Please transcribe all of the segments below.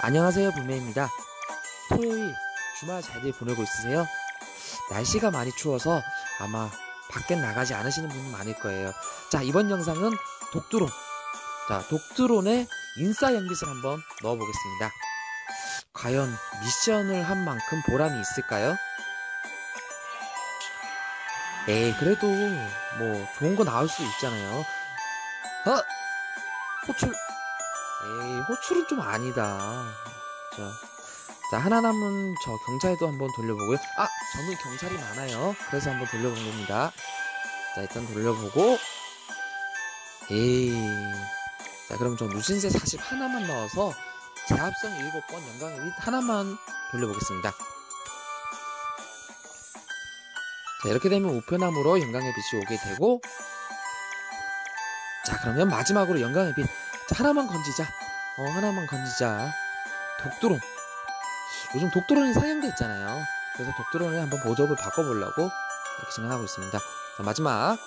안녕하세요 불매입니다. 토요일 주말 잘들 보내고 있으세요? 날씨가 많이 추워서 아마 밖에 나가지 않으시는 분이 많을 거예요. 자 이번 영상은 독드론. 자 독드론에 인싸 연깃을 한번 넣어보겠습니다 과연 미션을 한 만큼 보람이 있을까요? 에이 그래도 뭐 좋은 거 나올 수 있잖아요. 어? 호출. 에이 호출은 좀 아니다. 자, 자 하나 남은 저 경찰도 한번 돌려보고요. 아 저는 경찰이 많아요. 그래서 한번 돌려본 겁니다. 자 일단 돌려보고. 에이. 자 그럼 저 누신세 40 하나만 넣어서 제합성 7번 영광의 빛 하나만 돌려보겠습니다. 자 이렇게 되면 우편함으로 영광의 빛이 오게 되고 자 그러면 마지막으로 영광의 빛. 자, 하나만 건지자. 어 하나만 건지자. 독드론. 요즘 독드론이 상향돼 있잖아요. 그래서 독드론에 한번 보조업을 바꿔보려고 이렇게 진행하고 있습니다. 자 마지막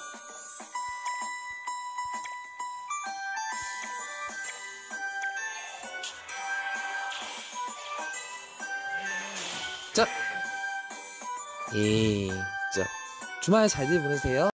자, 예, 자, 주말 잘들 보내세요.